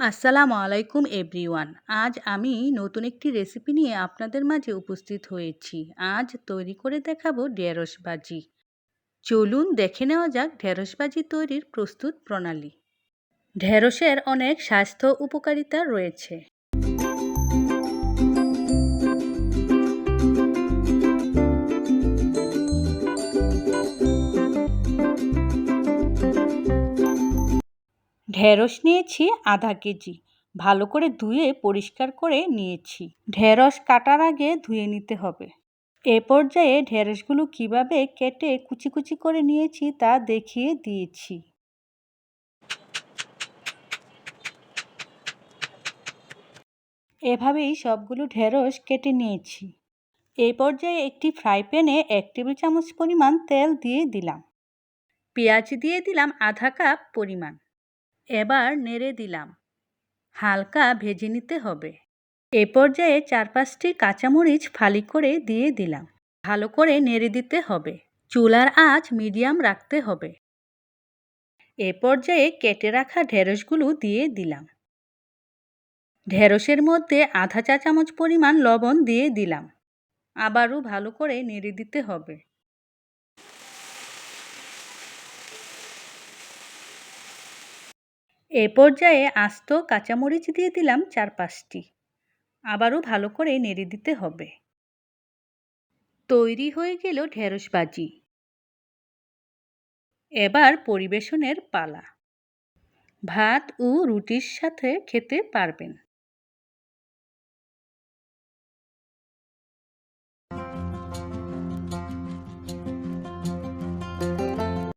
আসসালামু আলাইকুম এভরিওয়ান। আজ আমি নতুন একটি রেসিপি নিয়ে আপনাদের মাঝে উপস্থিত হয়েছি। আজ তৈরি করে দেখাবো ঢেঁড়স ভাজি। চলুন দেখে নেওয়া যাক ঢেঁড়স ভাজি তৈরির প্রস্তুত প্রণালী। ঢেঁড়সের অনেক স্বাস্থ্য উপকারিতা রয়েছে। ঢেঁড়স নিয়েছি আধা কেজি। ভালো করে ধুয়ে পরিষ্কার করে নিয়েছি। ঢেঁড়স কাটার আগে ধুয়ে নিতে হবে। এ পর্যায়ে ঢেঁড়সগুলো কীভাবে কেটে কুচি কুচি করে নিয়েছি তা দেখিয়ে দিয়েছি। এভাবেই সবগুলো ঢেঁড়স কেটে নিয়েছি। এই পর্যায়ে একটি ফ্রাই প্যানে এক টেবিল চামচ পরিমাণ তেল দিয়ে দিলাম। পেঁয়াজ দিয়ে দিলাম আধা কাপ পরিমাণ। এবার নেড়ে দিলাম। হালকা ভেজে নিতে হবে। এ পর্যায়ে চার পাঁচটি কাঁচামরিচ ফালি করে দিয়ে দিলাম। ভালো করে নেড়ে দিতে হবে। চুলার আঁচ মিডিয়াম রাখতে হবে। এ পর্যায়ে কেটে রাখা ঢেঁড়সগুলো দিয়ে দিলাম। ঢেঁড়সের মধ্যে আধা চা চামচ পরিমাণ লবণ দিয়ে দিলাম। আবারও ভালো করে নেড়ে দিতে হবে। এ পর্যায়ে আস্ত কাঁচামরিচ দিয়ে দিলাম চার পাঁচটি আবারও ভালো করে নেড়ে দিতে হবে। তৈরি হয়ে গেল ঢেঁড়স বাজি এবার পরিবেশনের পালা। ভাত ও রুটির সাথে খেতে পারবেন।